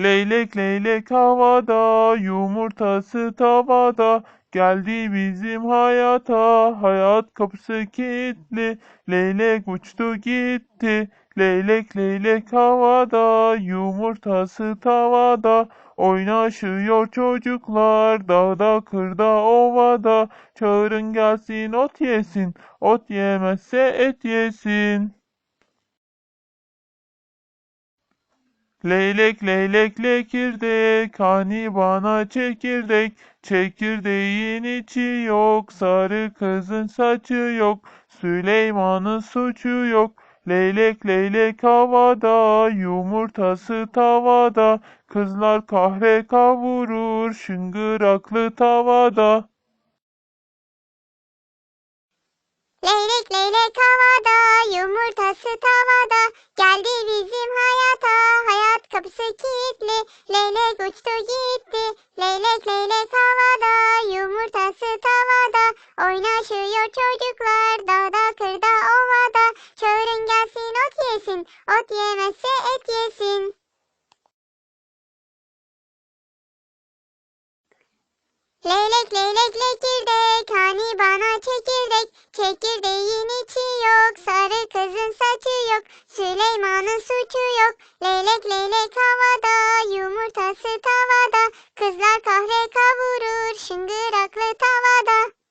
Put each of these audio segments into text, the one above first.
Leylek leylek havada, yumurtası tavada. Geldi bizim hayata, hayat kapısı kilitli. Leylek uçtu gitti, leylek leylek havada, yumurtası tavada. Oynaşıyor çocuklar, dağda kırda ovada. Çağırın gelsin ot yesin, ot yemezse et yesin. Leylek leylek lekirdek, hani bana çekirdek. Çekirdeğin içi yok, sarı kızın saçı yok. Süleyman'ın suçu yok. Leylek leylek havada, yumurtası tavada. Kızlar kahve kavurur, şıngıraklı tavada. Leylek leylek havada, yumurtası tavada. Geldi bizim hayata, hayat kapısı kilitli. Leylek uçtu gitti, leylek leylek havada, yumurtası tavada. Oynaşıyor çocuklar, dağda kırda ovada. Çağırın gelsin ot yesin, ot yemezse et yesin. Leylek leylek lekirdek, hani. Çekirdeğin içi yok, sarı kızın saçı yok. Süleyman'ın suçu yok. Leylek leylek havada, yumurtası tavada. Kızlar kahve kavurur, şıngıraklı tavada.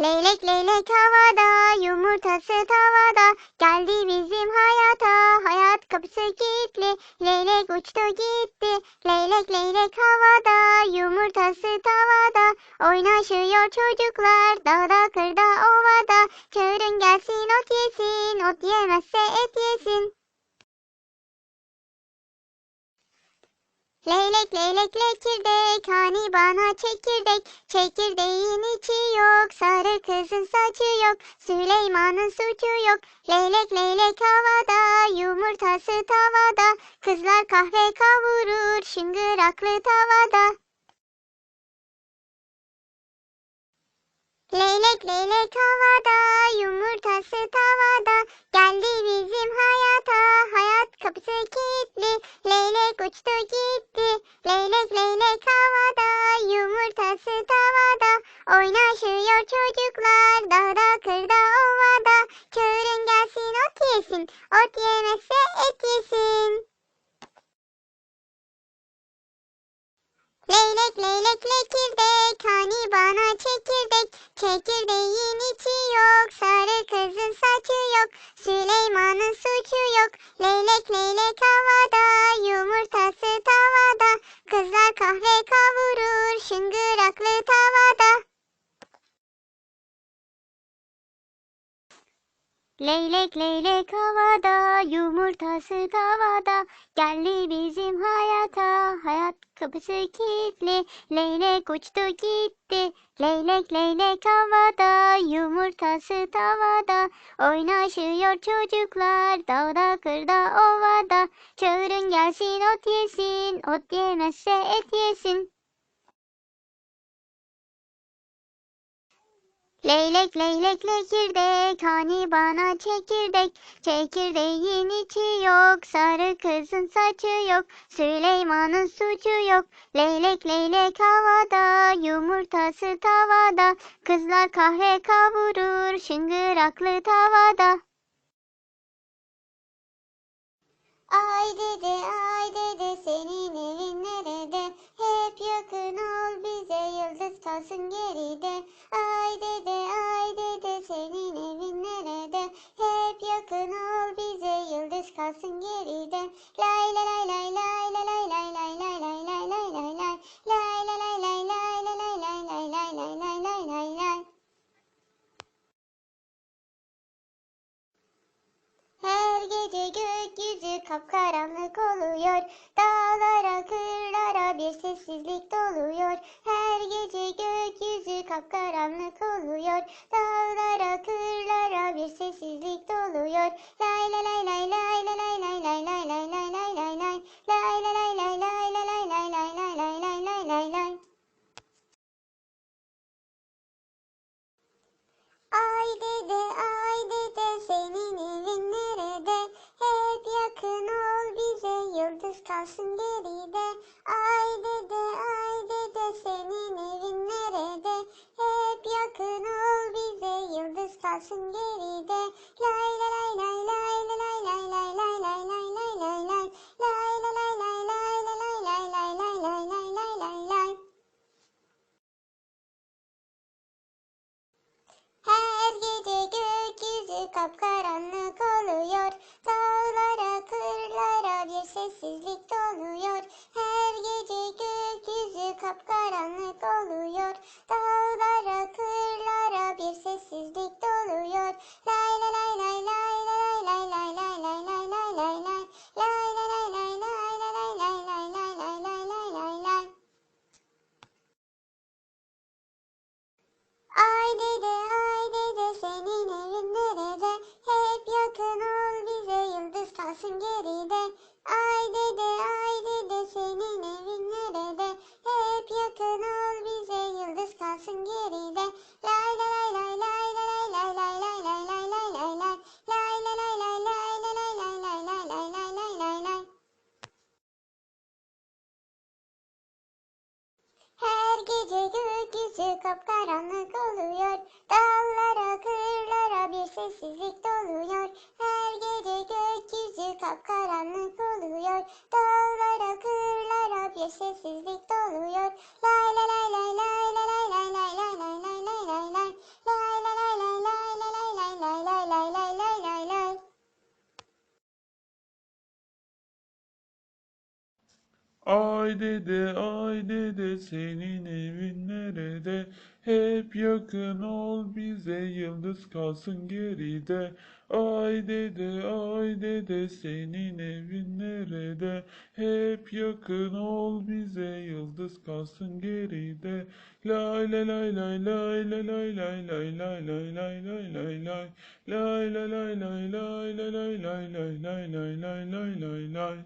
Leylek leylek havada, yumurtası tavada. Geldi bizim hayata, hayat kapısı kilitli. Leylek uçtu gitti, leylek leylek havada, yumurtası tavada. Oynaşıyor çocuklar, dağda kırda ovada. Çağırın gelsin ot yesin, ot yemezse et yesin. Leylek leylek lekirdek, hani bana çekirdek. Çekirdeğin içi yok, sarı kızın saçı yok. Süleyman'ın suçu yok. Leylek leylek havada, yumurtası tavada. Kızlar kahve kavurur, şıngıraklı tavada. Leylek leylek havada, yumurtası tavada. Geldi bizim hayata, hayat kapısı kilitli. Leylek uçtu gitti, leylek leylek havada, yumurtası tavada. Oynaşıyor çocuklar, dağda kırda ovada. Çağırın gelsin ot yesin, ot yemezse et yesin. Leylek leylek lekirdek, hani bana çekirdek. Çekirdeğin içi yok, sarı kızın saçı yok. Süleyman'ın suçu yok. Leylek leylek havada, yumurtası tavada. Kızlar kahve kavurur, şıngıraklı tavada. Leylek leylek havada, yumurtası tavada. Geldi bizim hayata, hayat kapısı kilitli. Leylek uçtu gitti, leylek leylek havada, yumurtası tavada. Oynaşıyor çocuklar, dağda kırda ovada. Çağırın gelsin ot yesin, ot yemezse et yesin. Leylek leylek lekirdek, hani bana çekirdek. Çekirdeğin içi yok, sarı kızın saçı yok. Süleyman'ın suçu yok. Leylek leylek havada, yumurtası tavada. Kızlar kahve kavurur, şıngıraklı tavada. Ay dede ay dede senin evin nerede? Hep yakın ol bize yıldız kalsın geride. пока कब का Ay dede ay dede senin evin nerede? Hep yakın ol bize yıldız kalsın geride. Ay dede ay dede senin evin nerede? Hep yakın ol bize yıldız kalsın geride. Lay lay lay lay lay lay lay lay lay lay lay lay lay lay lay. Lay lay lay lay lay lay lay lay lay lay lay lay lay lay lay.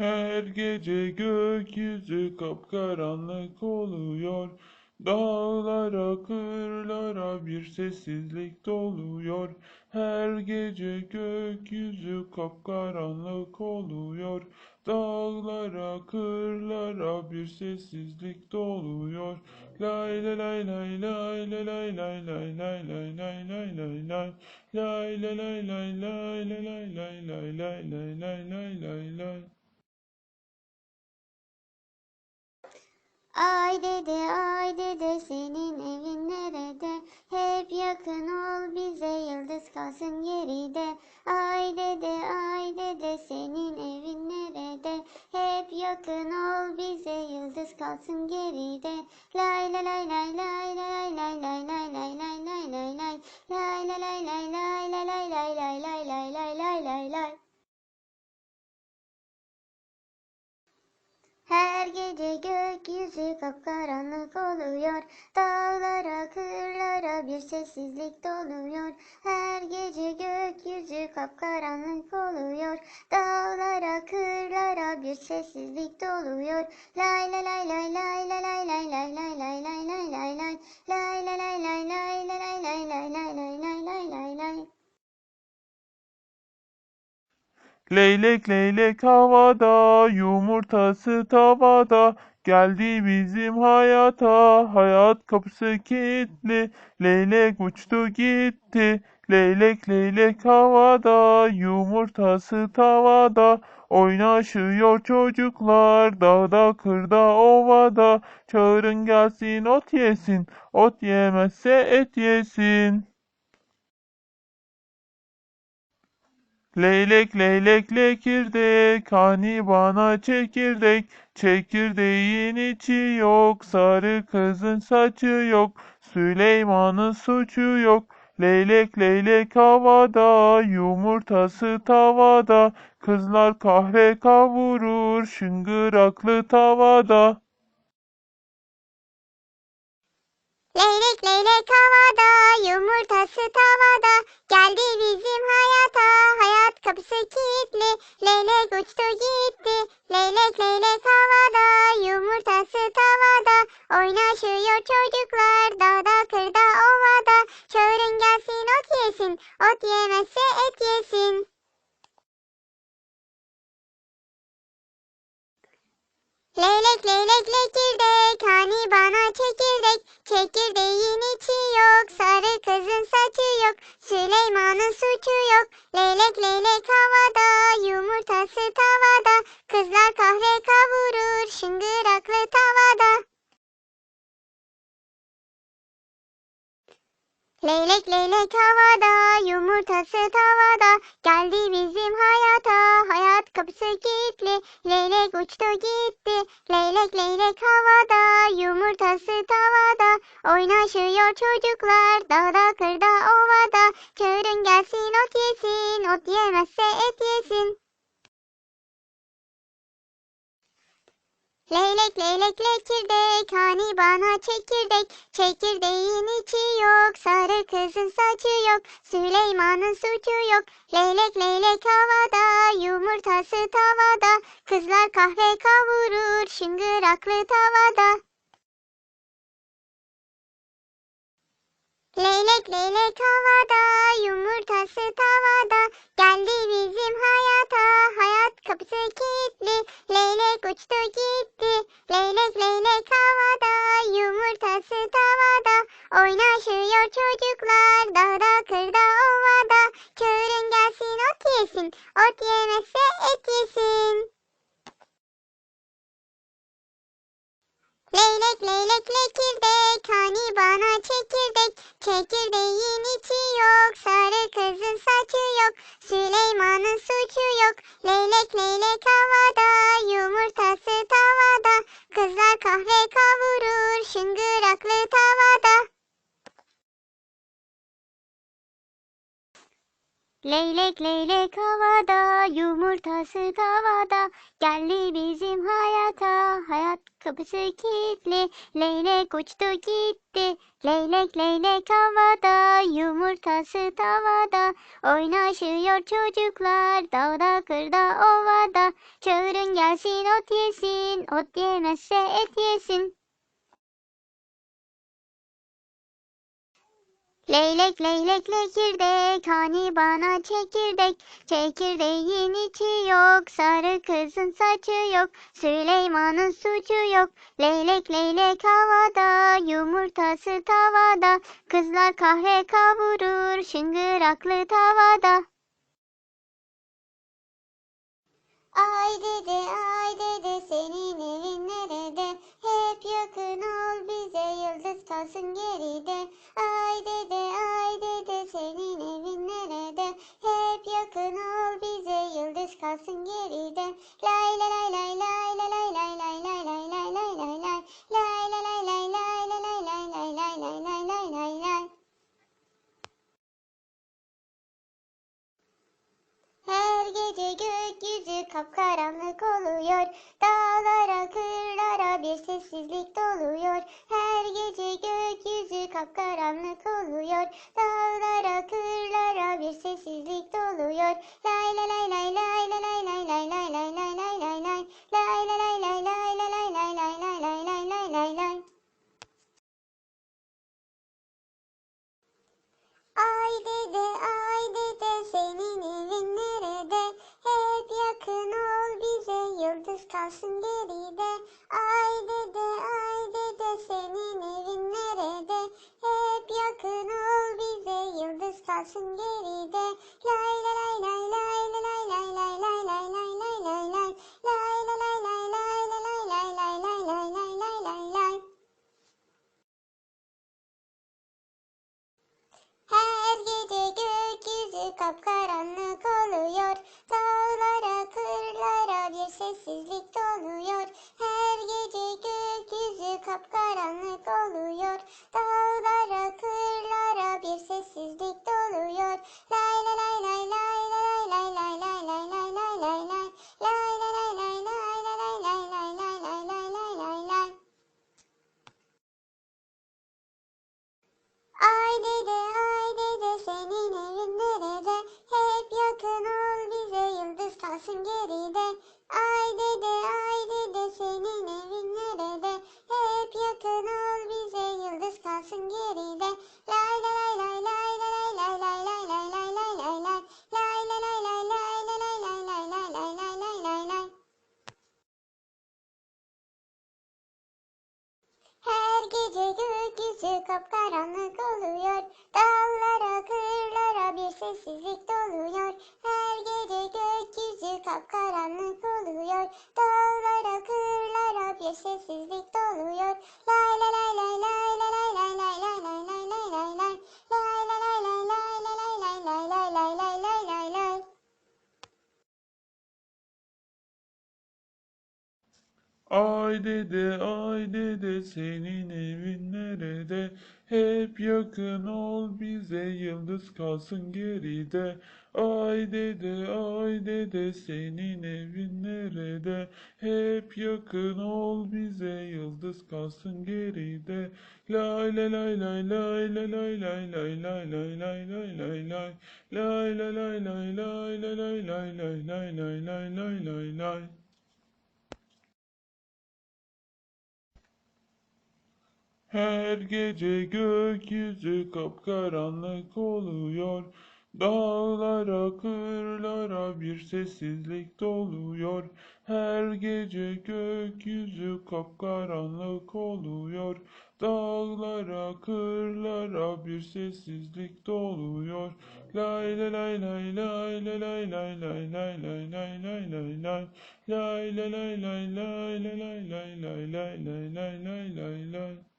Her gece gökyüzü kapkaranlık oluyor. Dağlara, kırlara bir sessizlik doluyor. Her gece gökyüzü kapkaranlık oluyor. Dağlara, kırlara bir sessizlik doluyor. Lay lay lay lay lay lay lay lay lay lay lay lay lay lay lay. Lay lay lay lay lay lay lay lay lay lay lay lay Ay dede ay dede senin evin nerede? Hep yakın ol bize yıldız kalsın geride. Ay dede ay dede senin evin nerede? Hep yakın ol bize yıldız kalsın geride. Lay lay lay lay lay lay lay lay lay lay lay lay lay lay. Lay lay lay lay lay lay lay lay lay lay lay lay Her gece gökyüzü kapkaranlık oluyor. Dağlara, kırlara bir sessizlik doluyor. Her gece gökyüzü kapkaranlık oluyor. Dağlara, kırlara bir sessizlik doluyor. Lay lay lay lay lay lay lay lay lay lay lay lay lay lay lay. Lay lay lay lay lay lay lay lay lay lay lay Leylek leylek havada, yumurtası tavada. Geldi bizim hayata, hayat kapısı kilitli. Leylek uçtu gitti, leylek leylek havada, yumurtası tavada. Oynaşıyor çocuklar, dağda kırda ovada. Çağırın gelsin ot yesin, ot yemezse et yesin. Leylek leylek lekirdek, hani bana çekirdek. Çekirdeğin içi yok, sarı kızın saçı yok. Süleyman'ın suçu yok. Leylek leylek havada, yumurtası tavada. Kızlar kahve kavurur, şıngıraklı tavada. Leylek leylek havada, yumurtası tavada. Geldi bizim hayata, hayat kapısı kilitli. Leylek uçtu gitti, leylek leylek havada, yumurtası tavada. Oynaşıyor çocuklar, dağda kırda ovada. Çağırın gelsin ot yesin, ot yemezse et yesin. Leylek leylek lekirdek hani bana çekirdek Çekirdeğin içi yok sarı kızın saçı yok Süleyman'ın suçu yok. Leylek leylek havada yumurtası tavada Kızlar kahve kavurur şıngıraklı tavada Leylek leylek havada, yumurtası tavada. Geldi bizim hayata, hayat kapısı kilitli. Leylek uçtu gitti, leylek leylek havada, yumurtası tavada. Oynaşıyor çocuklar, dağda kırda ovada. Çağırın gelsin ot yesin, ot yemezse et yesin. Leylek leylek lekirdek, hani bana çekirdek. Çekirdeğin içi yok, sarı kızın saçı yok. Süleyman'ın suçu yok. Leylek leylek havada, yumurtası tavada. Kızlar kahve kavurur, şıngıraklı tavada. Leylek leylek havada, yumurtası tavada. Geldi bizim hayata, hayat kapısı kilitli. Leylek uçtu gitti, leylek leylek havada, yumurtası tavada. Oynaşıyor çocuklar, dağda kırda ovada. Çağırın gelsin ot yesin, ot yemezse et yesin. Leylek leylek lekirdek, hani bana çekirdek. Çekirdeğin içi yok, sarı kızın saçı yok. Süleyman'ın suçu yok. Leylek leylek havada, yumurtası tavada. Kızlar kahve kavurur, şıngıraklı tavada. Leylek leylek havada, yumurtası tavada. Geldi bizim hayata, hayat kapısı kilitli. Leylek uçtu gitti, leylek leylek havada, yumurtası tavada. Oynaşıyor çocuklar, dağda kırda ovada. Çağırın gelsin ot yesin, ot yemezse et yesin. Leylek leylek lekirdek hani bana çekirdek Çekirdeğin içi yok sarı kızın saçı yok Süleyman'ın suçu yok Leylek leylek havada yumurtası tavada Kızlar kahve kavurur şıngıraklı tavada Ay dede ay dede senin evin nerede? Hep yakın ol bize yıldız kalsın geride. как kapkaranlık oluyor. Dağlara, kırlara bir sessizlik Ay dede ay dede senin evin nerede? Hep yakın ol bize yıldız kalsın geride. Ay dede ay dede senin evin nerede? Hep yakın ol bize yıldız kalsın geride. Lay lay lay lay lay lay lay lay lay lay lay lay lay lay lay. Lay lay lay lay lay lay lay lay lay lay lay lay lay lay lay. Her gece gökyüzü kapkaranlık oluyor. Dağlara, kırlara bir sessizlik doluyor. Her gece gökyüzü kapkaranlık oluyor. Dağlara, kırlara bir sessizlik doluyor. Lay lay lay lay lay lay lay lay lay lay lay lay lay lay lay. Lay lay lay lay lay lay lay lay lay lay lay lay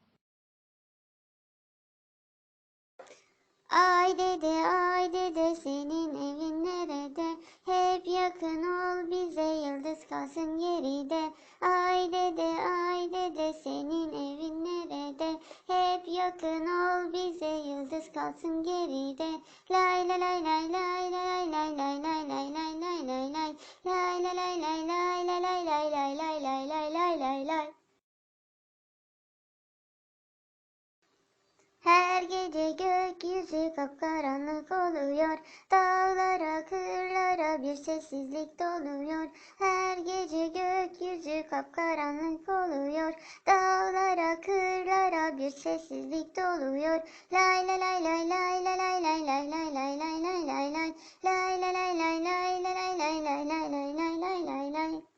Ay dede ay dede senin evin nerede? Hep yakın ol bize yıldız kalsın geride. Ay dede ay dede senin evin nerede? Hep yakın ol bize yıldız kalsın geride. Lay lay lay lay lay lay lay lay lay lay lay lay lay lay. Lay lay lay lay lay lay lay lay lay lay lay lay Her gece gökyüzü kapkaranlık oluyor. Dağlara, kırlara bir sessizlik doluyor. Her gece gökyüzü kapkaranlık oluyor. Dağlara, kırlara bir sessizlik doluyor. Lay lay lay lay lay lay lay lay lay lay lay lay lay lay lay. Lay lay lay lay lay lay lay lay lay lay lay.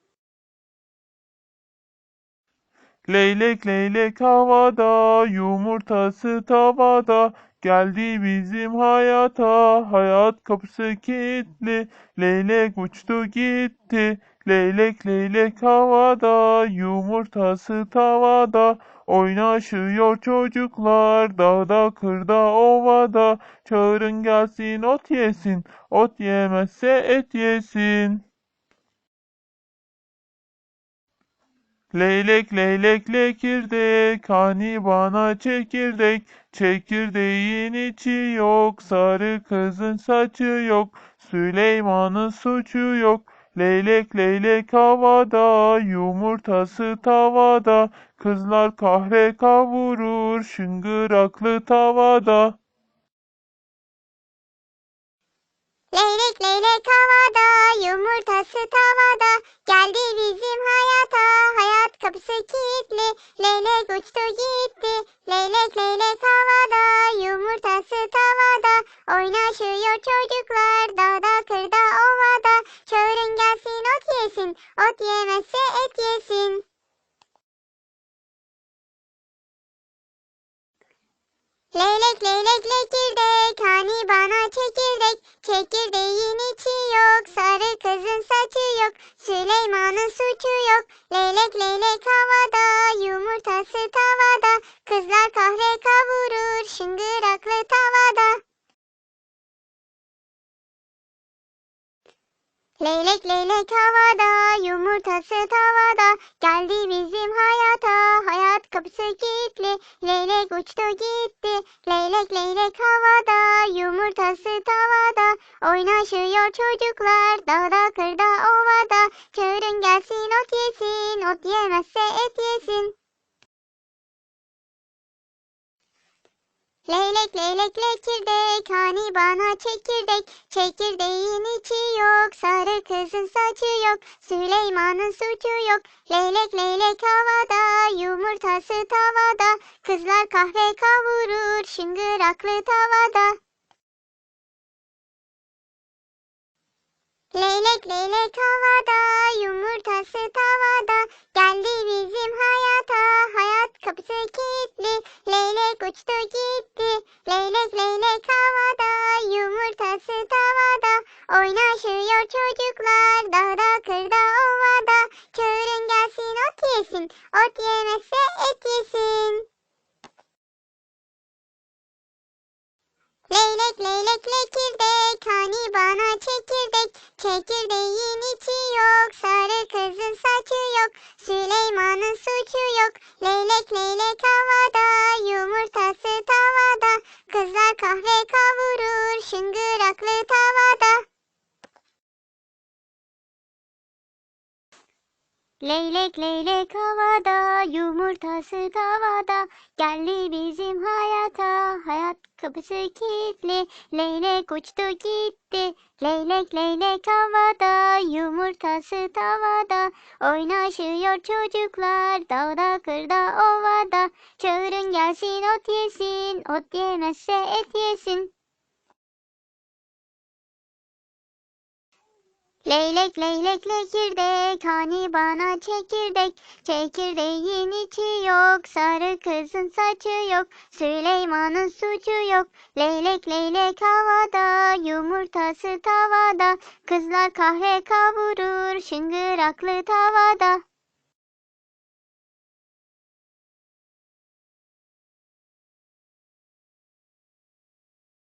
Leylek leylek havada, yumurtası tavada. Geldi bizim hayata, hayat kapısı kilitli. Leylek uçtu gitti, leylek leylek havada, yumurtası tavada. Oynaşıyor çocuklar, dağda kırda ovada. Çağırın gelsin ot yesin, ot yemezse et yesin. Leylek leylek lekirdek, hani bana çekirdek. Çekirdeğin içi yok, sarı kızın saçı yok. Süleyman'ın suçu yok. Leylek leylek havada, yumurtası tavada. Kızlar kahve kavurur, şıngıraklı tavada. Leylek leylek havada, yumurtası tavada. Geldi bizim hayata, hayat kapısı kilitli. Leylek uçtu gitti, leylek leylek havada, yumurtası tavada. Oynaşıyor çocuklar, dağda kırda ovada. Çağırın gelsin ot yesin, ot yemezse et yesin. Leylek leylek lekirdek, hani bana çekirdek. Çekirdeğin içi yok, sarı kızın saçı yok. Süleyman'ın suçu yok. Leylek leylek havada, yumurtası tavada. Kızlar kahve kavurur, şıngıraklı tavada. Leylek leylek havada, yumurtası tavada. Geldi bizim hayata, hayat kapısı kilitli. Leylek uçtu gitti, leylek leylek havada, yumurtası tavada. Oynaşıyor çocuklar, dağda kırda ovada. Çağırın gelsin ot yesin, ot yemezse et yesin. Leylek leylek lekirdek, hani bana çekirdek. Çekirdeğin içi yok, sarı kızın saçı yok. Süleyman'ın suçu yok. Leylek leylek havada, yumurtası tavada. Kızlar kahve kavurur, şıngıraklı tavada. Leylek leylek havada, yumurtası tavada. Geldi bizim hayata, hayat kapısı kilitli. Leylek uçtu gitti, leylek leylek havada, yumurtası tavada. Oynaşıyor çocuklar, dağda kırda ovada. Çağırın gelsin ot yesin, ot yemezse et yesin. Leylek leylek lekirdek hani bana çekirdek? Çekirdeğin içi yok sarı kızın saçı yok Süleyman'ın suçu yok. Leylek leylek havada yumurtası tavada Kızlar kahve kavurur şıngıraklı tavada Leylek leylek havada, yumurtası tavada. Geldi bizim hayata, hayat kapısı kilitli. Leylek uçtu gitti, leylek leylek havada, yumurtası tavada. Oynaşıyor çocuklar, dağda kırda ovada. Çağırın gelsin ot yesin, ot yemezse et yesin. Leylek leylek lekirdek hani bana çekirdek? Çekirdeğin içi yok sarı kızın saçı yok Süleyman'ın suçu yok. Leylek leylek havada yumurtası tavada Kızlar kahve kavurur şıngıraklı tavada